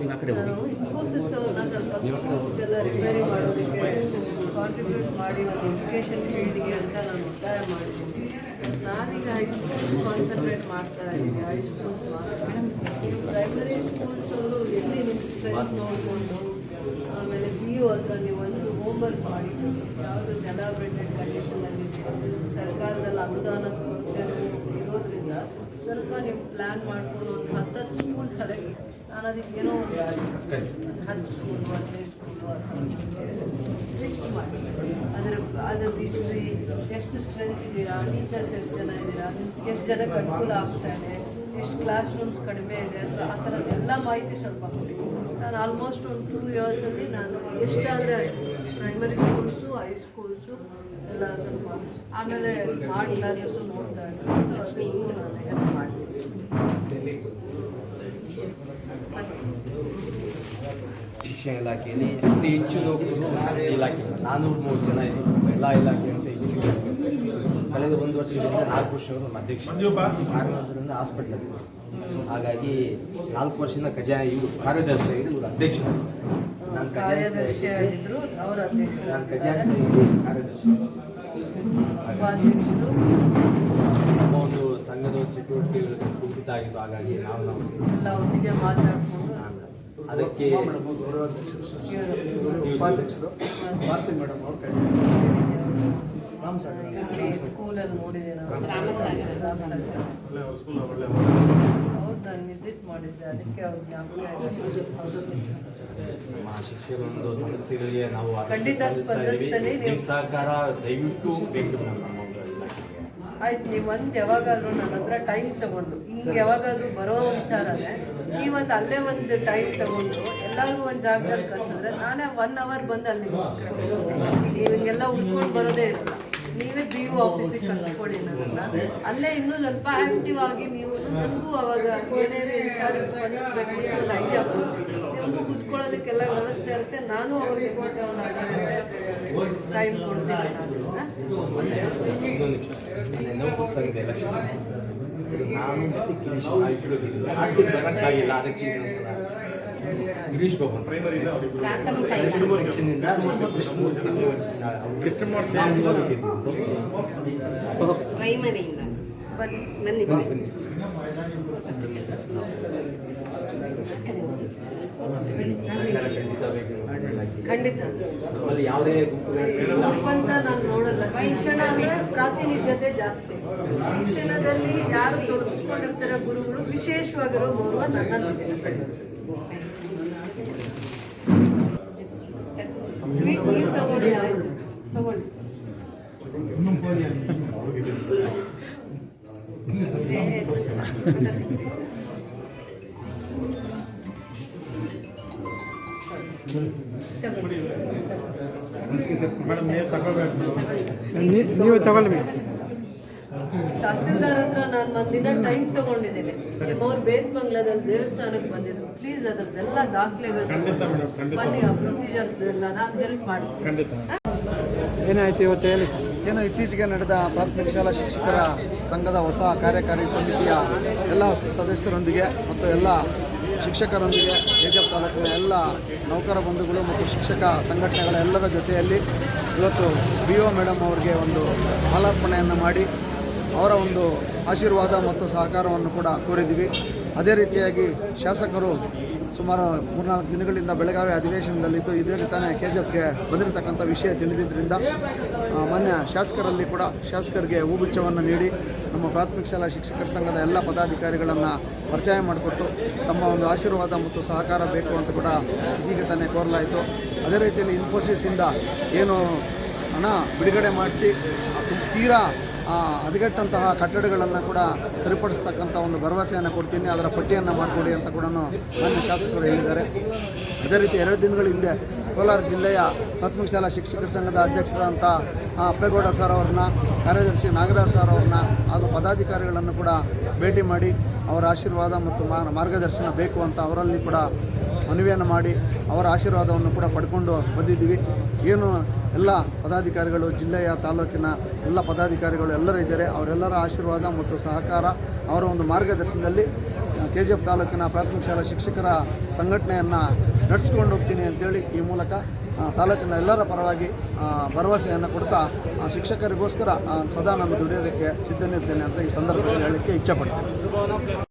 ನೀವು ಆ ಕಡೆ ಹೋಗಿ? ಸ್ವಲ್ಪ ಸ್ಕೂಲ್ಸ್ಗೆಲ್ಲ ರಿಪೇರಿ ಮಾಡೋದಕ್ಕೆ ಕಾಂಟ್ರಿಬ್ಯೂಟ್ ಮಾಡಿ ಒಂದು ಎಜುಕೇಷನ್ ಫೀಲ್ಡ್ಗೆ ಅಂತ ನಾನು ಒತ್ತಾಯ ಮಾಡಿದ್ದೀನಿ. ನಾನೀಗ ಹೈಸ್ಕೂಲ್ಸ್ ಕಾನ್ಸಂಟ್ರೇಟ್ ಮಾಡ್ತಾ ಇದ್ದೀನಿ ಹೈಸ್ಕೂಲ್ಸ್ ಪ್ರೈಮರಿ ಸ್ಕೂಲ್ಸ್ ಅವರು ಎಲ್ಲಿ ನಿಮ್ಮ ಸ್ಟ್ರೆಸ್ ನೋಡಿಕೊಂಡು ಆಮೇಲೆ ಪಿ ಯು ಅಂತ ನೀವು ಒಂದು ಹೋಮ್ವರ್ಕ್ ಮಾಡಿ ಯಾವುದು ಡೆಲಾಬ್ರೇಟೆಡ್ ಕಂಡೀಷನಲ್ಲಿ ಸರ್ಕಾರದಲ್ಲಿ ಅನುದಾನಕ್ಕೋಸ್ಕರ ಇರೋದ್ರಿಂದ ಸ್ವಲ್ಪ ನೀವು ಪ್ಲ್ಯಾನ್ ಮಾಡ್ಕೊಂಡು ಒಂದು ಹತ್ತತ್ತು ಸ್ಕೂಲ್ ಸೆಲೆಕ್ಟ್ ನಾನು ಅದಕ್ಕೆ ಏನೋ ಒಂದು ಹತ್ತು ಸ್ಕೂಲು ಹದಿನೈದು ಸ್ಕೂಲು ಲಿಸ್ಟ್ ಮಾಡಿ. ಅದರ ಅದರ ಹಿಸ್ಟ್ರಿ ಎಷ್ಟು ಸ್ಟ್ರೆಂತ್ ಇದ್ದೀರಾ? ಟೀಚರ್ಸ್ ಎಷ್ಟು ಜನ ಇದ್ದೀರಾ? ಎಷ್ಟು ಜನಕ್ಕೆ ಅನುಕೂಲ ಆಗ್ತಾ ಇದೆ? ಎಷ್ಟು ಕ್ಲಾಸ್ ರೂಮ್ಸ್ ಕಡಿಮೆ ಇದೆ ಅಂತ ಆ ಥರದ್ದು ಎಲ್ಲ ಮಾಹಿತಿ ಸ್ವಲ್ಪ ಕೊಡಿ. ನಾನು ಆಲ್ಮೋಸ್ಟ್ ಒಂದು ಟೂ ಇಯರ್ಸಲ್ಲಿ ನಾನು ಎಷ್ಟಾದರೆ ಅಷ್ಟು ಪ್ರೈಮರಿ ಸ್ಕೂಲ್ಸು ಹೈಸ್ಕೂಲ್ಸು ಎಲ್ಲ ಸ್ವಲ್ಪ ಆಮೇಲೆ ಸ್ಮಾರ್ಟ್ ಕ್ಲಾಸಸ್ಸು ನೋಡ್ತಾ ಇದ್ದೀನಿ ಸೊ ಅದು ನಾನು ಹೆಲ್ಪ್ ಮಾಡ್ತೀನಿ ಶಿಕ್ಷಣ ಇಲಾಖೆಯಲ್ಲಿ ಅತಿ ಹೆಚ್ಚು ನೌಕರರು ಇಲಾಖೆ. ನಾನ್ನೂರು ಮೂರು ಜನ ಇದ್ದೀವಿ. ಎಲ್ಲ ಇಲಾಖೆ ಅಂತ ಹೆಚ್ಚು. ಕಳೆದ ಒಂದು ವರ್ಷದಿಂದ ನಾಲ್ಕು ವರ್ಷವರು ನಮ್ಮ ಅಧ್ಯಕ್ಷ. ಆರುನೂರರಿಂದ ಹಾಸ್ಪಿಟ್ಲಲ್ಲಿ ಹಾಗಾಗಿ ನಾಲ್ಕು ವರ್ಷದಿಂದ ಖಜಾನೆ ಇವರು ಕಾರ್ಯದರ್ಶಿ ಇವರು ಅಧ್ಯಕ್ಷರು. ನಾನು ಕಾರ್ಯದರ್ಶಿ ಆಗಿದ್ರು ಅವರ ಅಧ್ಯಕ್ಷರು. ಒಂದು ಸಂಘದ ಚಟುವಟಿಕೆಗಳು ಕುಂಠಿತ ಆಗಿದ್ದು ಹಾಗಾಗಿ ನಾವು ನಾವು ಎಲ್ಲ ಒಟ್ಟಿಗೆ ಮಾತಾಡಿಕೊಂಡು ಅದಕ್ಕೆ ಉಪಾಧ್ಯಕ್ಷರು. ಭಾರತಿ ಮೇಡಮ್ ಅವ್ರ ಕೈ ಸ್ಕೂಲಲ್ಲಿ ನೋಡಿದೆ ನಾನು ರಾಮಸಾಗರ ಹೌದು ನಾನು ವಿಸಿಟ್ ಮಾಡಿದ್ದೆ ಅದಕ್ಕೆ ಅವ್ರ ಜ್ಞಾಪಕ ಇದೆ. ನಮ್ಮ ಶಿಕ್ಷಕರೊಂದು ಸಮಸ್ಯೆಗಳಿಗೆ ನಾವು ಖಂಡಿತ. ಸ್ಪಂದಿಸ್ತೀನಿ. ನೀವು- ನಿಮ್ಮ ಸಹಕಾರ ದಯವಿಟ್ಟು ಬೇಕು ನಮ್ಮ ಆಯ್ತು ನೀವು ಒಂದು ಯಾವಾಗಾದ್ರೂ ನನ್ನ ಹತ್ರ ಟೈಮ್ ತಗೊಂಡು ಹಿಂಗೆ ಯಾವಾಗಾದ್ರೂ ಬರೋ ವಿಚಾರನೇ ನೀವೊಂದು ಅಲ್ಲೇ ಒಂದು ಟೈಮ್ ತಗೊಂಡು ಎಲ್ಲರಿಗೂ ಒಂದು ಜಾಗದಲ್ಲಿ ಕಳ್ಸಿದ್ರೆ ನಾನೇ ಒನ್ ಅವರ್ ಬಂದು ಅಲ್ಲಿ ನೀವು ಹಿಂಗೆಲ್ಲ ಉಳ್ಕೊಂಡು ಬರೋದೇ ಇಲ್ಲ. ನೀವೇ ಬಿ ಯು ಆಫೀಸಿಗೆ ಕಳ್ಸ್ಕೊಡಿ ನನ್ನ ಅಲ್ಲೇ ಇನ್ನೂ ಸ್ವಲ್ಪ ಆಕ್ಟಿವ್ ಆಗಿ ನೀವು ನನಗೂ ಅವಾಗ ಏನೇನು ವಿಚಾರ ಸ್ಪಂದಿಸಬೇಕು ಅಂತ ಒಂದು ಐಡಿಯಾ ನಿಮಗೂ ಕುತ್ಕೊಳ್ಳೋದಕ್ಕೆಲ್ಲ ವ್ಯವಸ್ಥೆ ಇರುತ್ತೆ. ನಾನು ಅವಾಗ ನಿಮಗೆ ಟೈಮ್ ಕೊಡ್ತೀನಿ ನಾನು. ನಾನು ಅದಕ್ಕೆ ಗಿರೀಶ್ ಬಾಬು ಸೆಕ್ಷನ್ನಿಂದ ಪ್ರೈಮರಿಯಿಂದ ಬನ್ನಿ ಬನ್ನಿ. ಖಂಡಿತ. ಯಾವುದೇ ಅಂತ ನಾನು ನೋಡಲ್ಲ. ಶಿಕ್ಷಣ ಅಂದ್ರೆ ಪ್ರಾತಿನಿಧ್ಯತೆ ಜಾಸ್ತಿ. ಶಿಕ್ಷಣದಲ್ಲಿ ಯಾರು ತೊಡಗಿಸ್ಕೊಂಡಿರ್ತಾರೆ ಗುರುಗಳು ವಿಶೇಷವಾಗಿರೋ ಗೌರವ ನನ್ನ ನೀವು ತಗೊಳ್ಳಿ ಆಯ್ತು ತಗೊಳ್ಳಿ ನೀವೇ ತಗೊಳ್ಳಿ ಮೇಡಮ್ ತಹಸೀಲ್ದಾರ್ ಹತ್ರ ನಾನು ಒಂದಿನ ಟೈಮ್ ತಗೊಂಡಿದ್ದೀನಿ. ನಿಮ್ಮವ್ರು ಬೇತ್ ಬಂಗ್ಲಾದಲ್ಲಿ ದೇವಸ್ಥಾನಕ್ಕೆ ಬಂದಿದ್ರು. ಪ್ಲೀಸ್ ಅದ್ರದ್ದೆಲ್ಲ ದಾಖಲೆಗಳು ಬನ್ನಿ ಆ ಪ್ರೊಸೀಜರ್ಸ್ ಎಲ್ಲ ನಾನು ಹೆಲ್ಪ್ ಮಾಡಿಸ್ತೀನಿ. ಏನಾಯ್ತು ಇವತ್ತು ಹೇಳಿ ಸರ್? ಏನು ಇತ್ತೀಚೆಗೆ ನಡೆದ ಪ್ರಾಥಮಿಕ ಶಾಲಾ ಶಿಕ್ಷಕರ ಸಂಘದ ಹೊಸ ಕಾರ್ಯಕಾರಿ ಸಮಿತಿಯ ಎಲ್ಲ ಸದಸ್ಯರೊಂದಿಗೆ ಮತ್ತು ಎಲ್ಲ ಶಿಕ್ಷಕರೊಂದಿಗೆ ಜೇಜಪ್ ತಾಲೂಕಿನ ಎಲ್ಲ ನೌಕರ ಬಂಧುಗಳು ಮತ್ತು ಶಿಕ್ಷಕ ಸಂಘಟನೆಗಳ ಎಲ್ಲರ ಜೊತೆಯಲ್ಲಿ ಇವತ್ತು ಬಿ ಒ ಮೇಡಮ್ ಅವರಿಗೆ ಒಂದು ಮಾಲಾರ್ಪಣೆಯನ್ನು ಮಾಡಿ ಅವರ ಒಂದು ಆಶೀರ್ವಾದ ಮತ್ತು ಸಹಕಾರವನ್ನು ಕೂಡ ಕೋರಿದ್ದೀವಿ. ಅದೇ ರೀತಿಯಾಗಿ ಶಾಸಕರು ಸುಮಾರು ಮೂರ್ನಾಲ್ಕು ದಿನಗಳಿಂದ ಬೆಳಗಾವಿ ಅಧಿವೇಶನದಲ್ಲಿದ್ದು ಇದೇ ತಾನೇ ಕೆ ಜಿ ಎಫ್ಗೆ ಬಂದಿರತಕ್ಕಂಥ ವಿಷಯ ತಿಳಿದಿದ್ದರಿಂದ ಮಾನ್ಯ ಶಾಸಕರಲ್ಲಿ ಕೂಡ ಶಾಸಕರಿಗೆ ಹೂಗುಚ್ಛವನ್ನು ನೀಡಿ ನಮ್ಮ ಪ್ರಾಥಮಿಕ ಶಾಲಾ ಶಿಕ್ಷಕರ ಸಂಘದ ಎಲ್ಲ ಪದಾಧಿಕಾರಿಗಳನ್ನು ಪರಿಚಯ ಮಾಡಿಕೊಟ್ಟು ತಮ್ಮ ಒಂದು ಆಶೀರ್ವಾದ ಮತ್ತು ಸಹಕಾರ ಬೇಕು ಅಂತ ಕೂಡ ಇದೀಗ ತಾನೇ ಕೋರಲಾಯಿತು. ಅದೇ ರೀತಿಯಲ್ಲಿ ಇನ್ಫೋಸಿಸಿಂದ ಏನು ಹಣ ಬಿಡುಗಡೆ ಮಾಡಿಸಿ ತೀರಾ ಹದಗೆಟ್ಟಂತಹ ಕಟ್ಟಡಗಳನ್ನು ಕೂಡ ಸರಿಪಡಿಸ್ತಕ್ಕಂಥ ಒಂದು ಭರವಸೆಯನ್ನು ಕೊಡ್ತೀನಿ. ಅದರ ಪಟ್ಟಿಯನ್ನು ಮಾಡಿಕೊಡಿ ಅಂತ ಕೂಡ ಮಾನ್ಯ ಶಾಸಕರು ಹೇಳಿದ್ದಾರೆ. ಅದೇ ರೀತಿ ಎರಡು ದಿನಗಳ ಹಿಂದೆ ಕೋಲಾರ ಜಿಲ್ಲೆಯ ಪ್ರಾಥಮಿಕ ಶಾಲಾ ಶಿಕ್ಷಕರ ಸಂಘದ ಅಧ್ಯಕ್ಷರಾದಂಥ ಅಪ್ಪೇಗೌಡ ಸರ್ ಅವ್ರನ್ನ, ಕಾರ್ಯದರ್ಶಿ ನಾಗರಾಜ್ ಸರ್ ಅವ್ರನ್ನ ಹಾಗೂ ಪದಾಧಿಕಾರಿಗಳನ್ನು ಕೂಡ ಭೇಟಿ ಮಾಡಿ ಅವರ ಆಶೀರ್ವಾದ ಮತ್ತು ಮಾರ್- ಮಾರ್ಗದರ್ಶನ ಬೇಕು ಅಂತ ಅವರಲ್ಲಿ ಕೂಡ ಮನವಿಯನ್ನು ಮಾಡಿ ಅವರ ಆಶೀರ್ವಾದವನ್ನು ಕೂಡ ಪಡ್ಕೊಂಡು ಬಂದಿದ್ದೀವಿ. ಏನು ಎಲ್ಲ ಪದಾಧಿಕಾರಿಗಳು, ಜಿಲ್ಲೆಯ, ತಾಲೂಕಿನ ಎಲ್ಲ ಪದಾಧಿಕಾರಿಗಳು ಎಲ್ಲರೂ ಇದ್ದಾರೆ. ಅವರೆಲ್ಲರ ಆಶೀರ್ವಾದ ಮತ್ತು ಸಹಕಾರ ಅವರ ಒಂದು ಮಾರ್ಗದರ್ಶನದಲ್ಲಿ ಕೆ ಜಿ ಎಫ್ ತಾಲೂಕಿನ ಪ್ರಾಥಮಿಕ ಶಾಲಾ ಶಿಕ್ಷಕರ ಸಂಘಟನೆಯನ್ನು ನಡೆಸ್ಕೊಂಡು ಹೋಗ್ತೀನಿ ಅಂತೇಳಿ ಈ ಮೂಲಕ ತಾಲೂಕಿನ ಎಲ್ಲರ ಪರವಾಗಿ ಭರವಸೆಯನ್ನು ಕೊಡ್ತಾ ಶಿಕ್ಷಕರಿಗೋಸ್ಕರ ಸದಾ ನಾನು ದುಡಿಯೋದಕ್ಕೆ ಸಿದ್ಧನಿರ್ತೇನೆ ಅಂತ ಈ ಸಂದರ್ಭದಲ್ಲಿ ಹೇಳಲಿಕ್ಕೆ ಇಚ್ಛಪಡ್ತೇನೆ.